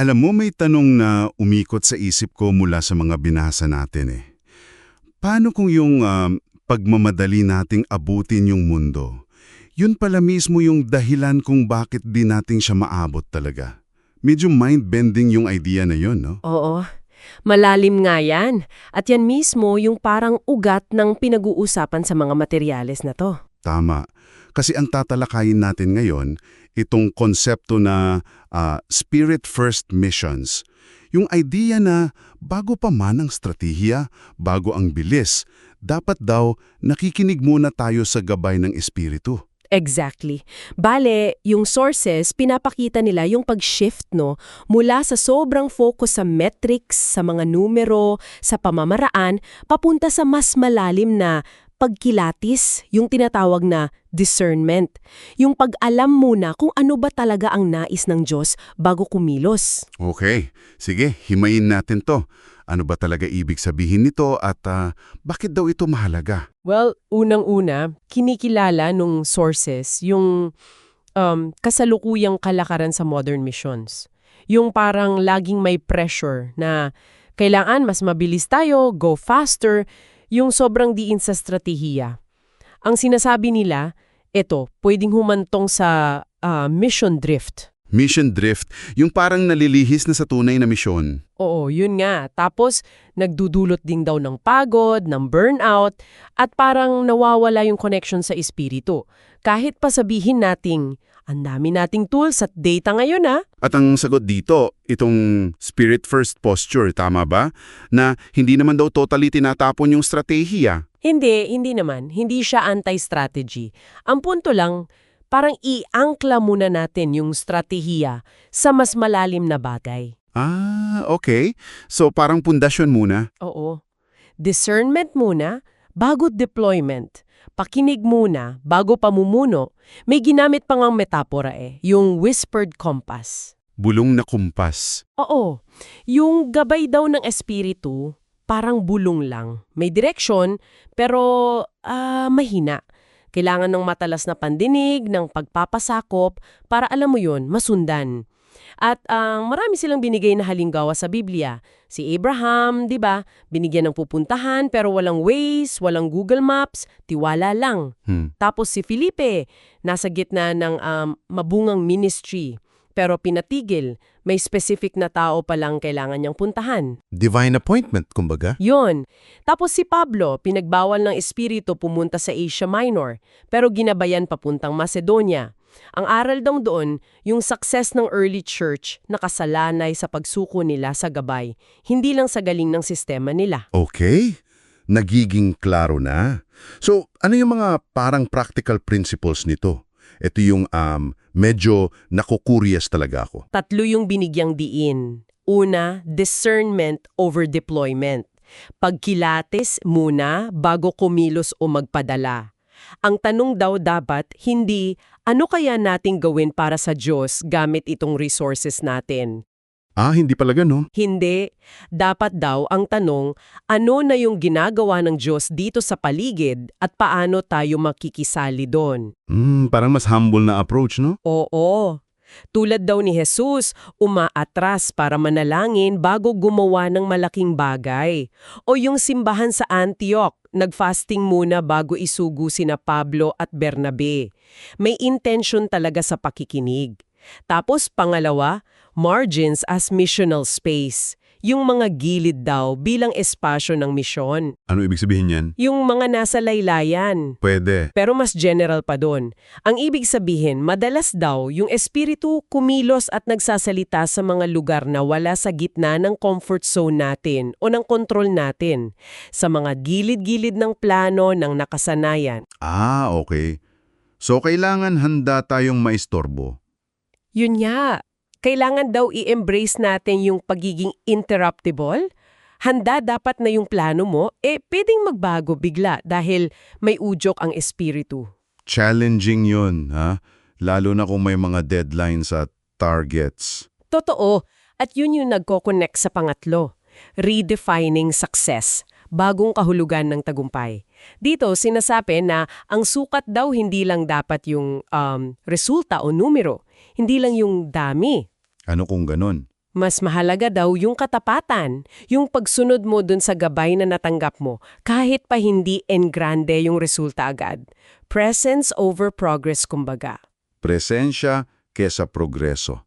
Alam mo, may tanong na umikot sa isip ko mula sa mga binasa natin eh. Paano kung yung um, pagmamadali nating abutin yung mundo, yun pala mismo yung dahilan kung bakit di nating siya maabot talaga? Medyo mind-bending yung idea na yun, no? Oo. Malalim nga yan. At yan mismo yung parang ugat ng pinag-uusapan sa mga materyales na to. Tama. Kasi ang tatalakayin natin ngayon, itong konsepto na ah, Spirit First Missions. Yung idea na bago pa man ang strategiya, bago ang bilis, dapat daw nakikinig muna tayo sa gabay ng Espiritu. Exactly. Bale, yung sources, pinapakita nila yung pag-shift no, mula sa sobrang focus sa metrics, sa mga numero, sa pamamaraan, papunta sa mas malalim na pagkilatis, yung tinatawag na discernment. Yung pag-alam muna kung ano ba talaga ang nais ng Diyos bago kumilos. Okay, sige, himayin natin to. Ano ba talaga ibig sabihin nito at ah, bakit daw ito mahalaga? Well, unang-una, kinikilala nung sources yung um, kasalukuyang kalakaran sa modern missions. Yung parang laging may pressure na kailangan mas mabilis tayo, go faster, yung sobrang diin sa strategiya. Ang sinasabi nila, eto, pwedeng humantong sa ah, mission drift. Mission drift, yung parang nalilihis na sa tunay na misyon. Oo, yun nga. Tapos, nagdudulot din daw ng pagod, ng burnout, at parang nawawala yung connection sa espiritu. Kahit pa sabihin nating, ang dami nating tools at data ngayon ah. At ang sagot dito, itong spirit first posture, tama ba? Na hindi naman daw totally tinatapon yung strategiya. Hindi, hindi naman. Hindi siya anti-strategy. Ang punto lang, parang i-angkla muna natin yung strategiya sa mas malalim na bagay. Ah, okay. So parang pundasyon muna. Oo. Discernment muna, bago deployment. Pakinig muna, bago pamumuno. May ginamit pa ngang metapora eh, yung whispered compass. Bulong na kumpas. Oo. Yung gabay daw ng espiritu, parang bulong lang. May direksyon, pero ah, mahina. Kailangan ng matalas na pandinig, ng pagpapasakop, para alam mo yun, masundan. At ang marami silang binigay na halinggawa sa Biblia. Si Abraham, 'di ba? Binigyan ng pupuntahan pero walang Waze, walang Google Maps, tiwala lang. Hmm. Tapos si Felipe, nasa gitna ng um, mabungang ministry, pero pinatigil. May specific na tao palang kailangan niyang puntahan. Divine appointment, kumbaga. Yon. Tapos si Pablo, pinagbawal ng espiritu pumunta sa Asia Minor, pero ginabayan papuntang Macedonia. Ang aral daw doon, yung success ng early church nakasalanay sa pagsuko nila sa gabay, hindi lang sa galing ng sistema nila. Okay. Nagiging klaro na. So, ano yung mga parang practical principles nito? Ito yung um, medyo nakukuryas talaga ako. Tatlo yung binigyang diin. Una, discernment over deployment. Pagkilates muna bago kumilos o magpadala. Ang tanong daw dapat, hindi, ano kaya nating gawin para sa Diyos gamit itong resources natin? Ah, hindi pala ganon. Hindi. Dapat daw ang tanong, ano na yung ginagawa ng Diyos dito sa paligid at paano tayo makikisali doon? Hmm, parang mas humble na approach, no? Oo. Tulad daw ni Jesus, umaatras para manalangin bago gumawa ng malaking bagay. O yung simbahan sa Antioch, nagfasting muna bago isugo sina Pablo at Bernabe. May intention talaga sa pakikinig. Tapos pangalawa, margins as missional space. Yung mga gilid daw bilang espasyo ng misyon. Ano ibig sabihin yan? Yung mga nasa laylayan. Pwede. Pero mas general pa doon. Ang ibig sabihin, madalas daw yung espiritu kumilos at nagsasalita sa mga lugar na wala sa gitna ng comfort zone natin o ng kontrol natin. Sa mga gilid-gilid ng plano ng nakasanayan. Ah, okay. So, kailangan handa tayong maistorbo. Yun nga, kailangan daw i-embrace natin yung pagiging interruptible. Handa dapat na yung plano mo, eh pwedeng magbago bigla dahil may udyok ang espiritu. Challenging yun, ha? Lalo na kung may mga deadlines at targets. Totoo, at yun yung nagko-connect sa pangatlo, redefining success, bagong kahulugan ng tagumpay. Dito, sinasabi na ang sukat daw hindi lang dapat yung um, resulta o numero, hindi lang yung dami. Ano kung ganon? Mas mahalaga daw yung katapatan, yung pagsunod mo dun sa gabay na natanggap mo, kahit pa hindi engrande yung resulta agad. Presence over progress kumbaga. Presensya kesa progreso.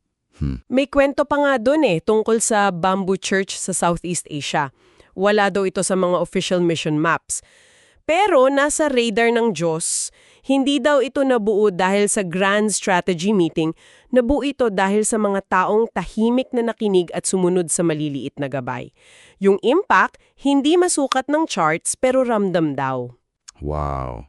May kwento pa nga dun eh, tungkol sa Bamboo Church sa Southeast Asia. Wala daw ito sa mga official mission maps. Pero nasa radar ng Diyos, hindi daw ito nabuo dahil sa grand strategy meeting, nabuo ito dahil sa mga taong tahimik na nakinig at sumunod sa maliliit na gabay. Yung impact, hindi masukat ng charts pero ramdam daw. Wow.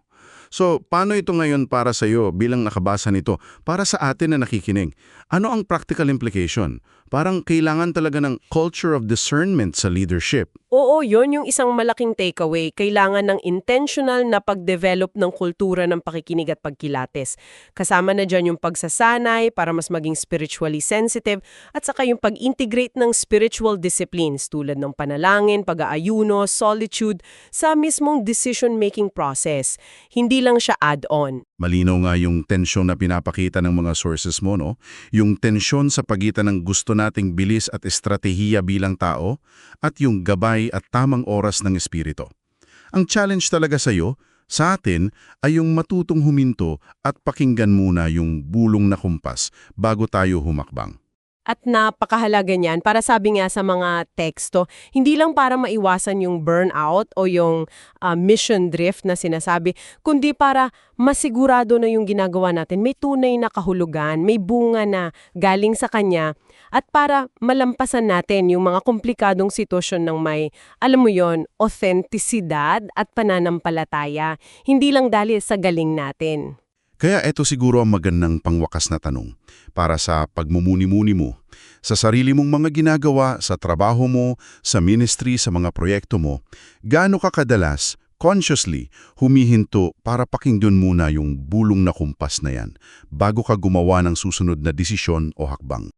So, paano ito ngayon para sa iyo bilang nakabasa nito para sa atin na nakikinig? Ano ang practical implication? Parang kailangan talaga ng culture of discernment sa leadership. Oo, yon yung isang malaking takeaway. Kailangan ng intentional na pag-develop ng kultura ng pakikinig at pagkilates. Kasama na dyan yung pagsasanay para mas maging spiritually sensitive at saka yung pag-integrate ng spiritual disciplines tulad ng panalangin, pag-aayuno, solitude sa mismong decision-making process. Hindi lang siya add-on. Malinaw nga yung tensyon na pinapakita ng mga sources mo, no? Yung tensyon sa pagitan ng gusto nating bilis at estratehiya bilang tao at yung gabay at tamang oras ng espiritu. Ang challenge talaga sa iyo, sa atin, ay yung matutong huminto at pakinggan muna yung bulong na kumpas bago tayo humakbang. At napakahalaga niyan para sabi nga sa mga teksto, hindi lang para maiwasan yung burnout o yung ah, mission drift na sinasabi, kundi para masigurado na yung ginagawa natin may tunay na kahulugan, may bunga na galing sa kanya at para malampasan natin yung mga komplikadong sitwasyon ng may, alam mo yon, autentisidad at pananampalataya, hindi lang dahil sa galing natin. Kaya ito siguro ang magandang pangwakas na tanong para sa pagmumuni-muni mo, sa sarili mong mga ginagawa, sa trabaho mo, sa ministry, sa mga proyekto mo, gaano ka kadalas, consciously, humihinto para pakinggan muna yung bulong na kumpas na yan bago ka gumawa ng susunod na desisyon o hakbang.